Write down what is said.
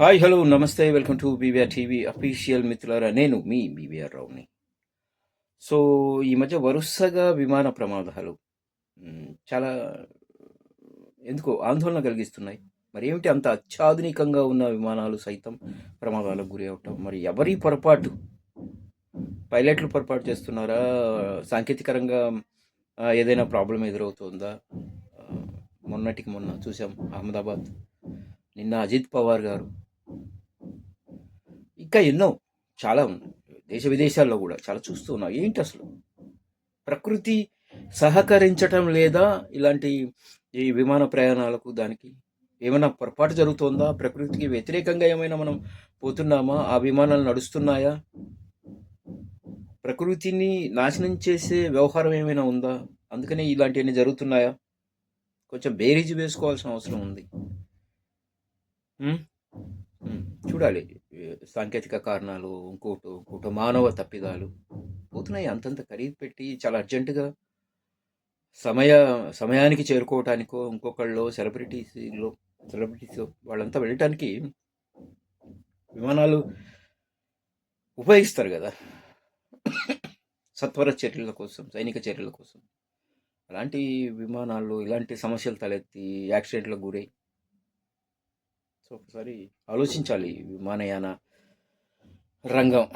Hi hello నమస్తే welcome to BVR TV official మిత్రులారా నేను మీ బీవీఆర్ రావుని సో ఈ మధ్య వరుసగా విమాన ప్రమాదాలు చాలా ఎందుకో ఆందోళన కలిగిస్తున్నాయి. మరి ఏమిటి అంత అత్యాధునికంగా ఉన్న విమానాలు సైతం ప్రమాదాలకు గురి అవటం? మరి ఎవరి పొరపాటు? పైలట్లు పొరపాటు చేస్తున్నారా? సాంకేతికరంగా ఏదైనా ప్రాబ్లం ఎదురవుతుందా? మొన్నటికి మొన్న చూసాం అహ్మదాబాద్. నిన్న అజిత్ పవార్ గారు ఇంకా ఎన్నో చాలా దేశ విదేశాల్లో కూడా చాలా చూస్తూ ఉన్నాం. ఏంటి అసలు? ప్రకృతి సహకరించటం లేదా ఇలాంటి ఈ విమాన ప్రయాణాలకు దానికి ఏమైనా పొరపాటు జరుగుతుందా? ప్రకృతికి వ్యతిరేకంగా ఏమైనా మనం పోతున్నామా? ఆ విమానాలు నడుస్తున్నాయా? ప్రకృతిని నాశనం చేసే వ్యవహారం ఏమైనా ఉందా? అందుకనే ఇలాంటివన్నీ జరుగుతున్నాయా? కొంచెం బేరీజు వేసుకోవాల్సిన అవసరం ఉంది. చూడాలి. సాంకేతిక కారణాలు ఇంకోటి ఇంకోటి మానవ తప్పిదాలు పోతున్నాయి. అంతంత ఖరీదు పెట్టి చాలా అర్జెంటుగా సమయ సమయానికి చేరుకోవటానికో ఇంకొకళ్ళు సెలబ్రిటీస్లో సెలబ్రిటీస్ వాళ్ళంతా వెళ్ళటానికి విమానాలు ఉపయోగిస్తారు కదా. సత్వర చర్యల కోసం సైనిక చర్యల కోసం. అలాంటి విమానాల్లో ఇలాంటి సమస్యలు తలెత్తి యాక్సిడెంట్లకు గురై సో ఒకసారి ఆలోచించాలి విమానయాన రంగం.